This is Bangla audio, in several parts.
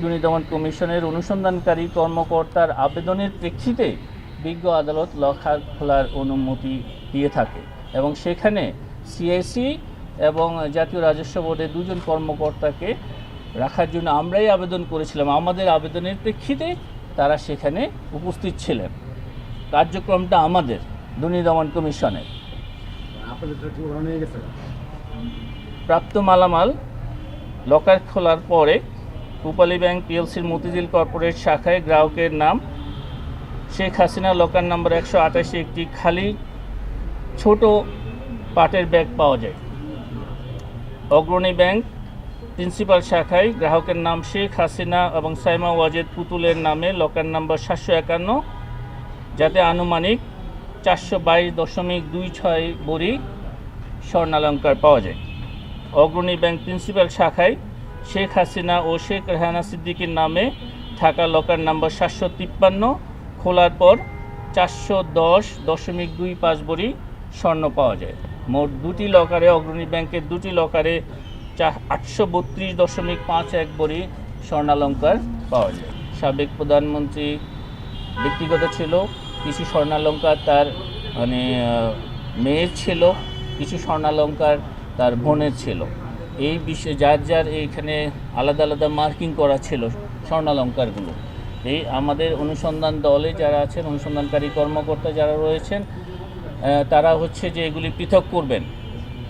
দুর্নীতি দমন কমিশনের অনুসন্ধানকারী কর্মকর্তার আবেদনের প্রেক্ষিতে বিজ্ঞ আদালত লখা খোলার অনুমতি দিয়ে থাকে এবং সেখানে সিআইসি এবং জাতীয় রাজস্ব বোর্ডের দুজন কর্মকর্তাকে রাখার জন্য আমরাই আবেদন করেছিলাম। আমাদের আবেদনের প্রেক্ষিতে তারা সেখানে উপস্থিত ছিলেন। কার্যক্রমটা আমাদের। দুর্নীতি দমন কমিশনের প্রাপ্ত মালামাল লকার খোলার পরে রূপালী ব্যাংক পিএলসির মতিঝিল কর্পোরেট শাখায় গ্রাহকের নাম শেখ হাসিনা লকার নম্বর একশো আটাশি একটি খালি ছোট পাটের ব্যাগ পাওয়া যায়। অগ্রণী ব্যাংক প্রিন্সিপাল শাখায় গ্রাহকের নাম শেখ হাসিনা এবং সাইমা ওয়াজেদ পুতুলের নামে লকার নম্বর সাতশো একান্ন যাতে আনুমানিক চারশো বাইশ দশমিক দুই ছয় বড়ি স্বর্ণালঙ্কার পাওয়া যায়। অগ্রণী ব্যাংক প্রিন্সিপাল শাখায় শেখ হাসিনা ও শেখ রেহানা সিদ্দিকীর নামে থাকা লকার নাম্বার সাতশো তিপ্পান্ন খোলার পর চারশো দশ দশমিক দুই পাঁচ বড়ি স্বর্ণ পাওয়া যায়। মোট দুটি লকারে অগ্রণী ব্যাংকের দুটি লকারে চা আটশো বত্রিশ দশমিক পাঁচ এক বড়ি স্বর্ণালঙ্কার পাওয়া যায়। সাবেক প্রধানমন্ত্রী ব্যক্তিগত ছিল কিছু স্বর্ণালঙ্কার তার মানে মেয়ের ছিল, কিছু স্বর্ণালঙ্কার তার বোনের ছিল। এই বিষয়ে যার যার এইখানে আলাদা আলাদা মার্কিং করা ছিল স্বর্ণালঙ্কারগুলো। এই আমাদের অনুসন্ধান দলে যারা আছেন, অনুসন্ধানকারী কর্মকর্তা যারা রয়েছেন তারা হচ্ছে যে এগুলি পৃথক করবেন।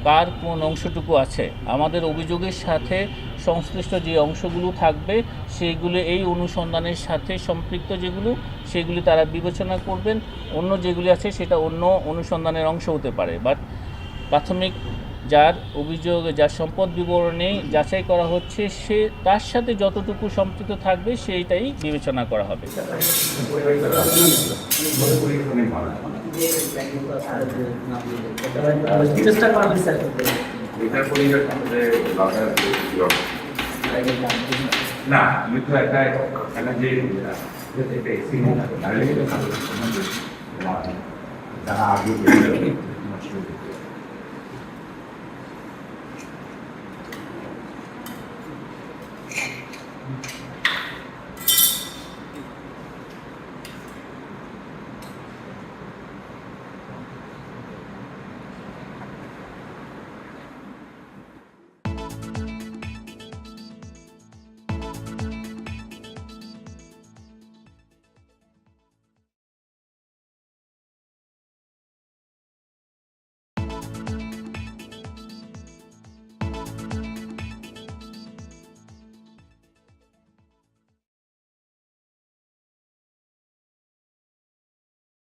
কার কোন অংশটুকু আছে? আমাদের অভিযোগের সাথে সংশ্লিষ্ট যে অংশগুলো থাকবে সেইগুলো এই অনুসন্ধানের সাথে সম্পৃক্ত যেগুলো, সেগুলি তারা বিবেচনা করবেন। অন্য যেগুলি আছে, সেটা অন্য অনুসন্ধানের অংশ হতে পারে। বাট প্রাথমিক যার অভিযোগ যার সম্পদ বিবরণে যাচাই করা হচ্ছে সে তার সাথে যতটুকু সম্পৃক্ত থাকবে সেইটাই বিবেচনা করা হবে। না আমি তো একটা একটা যে একটা সিনেমা যারা আগে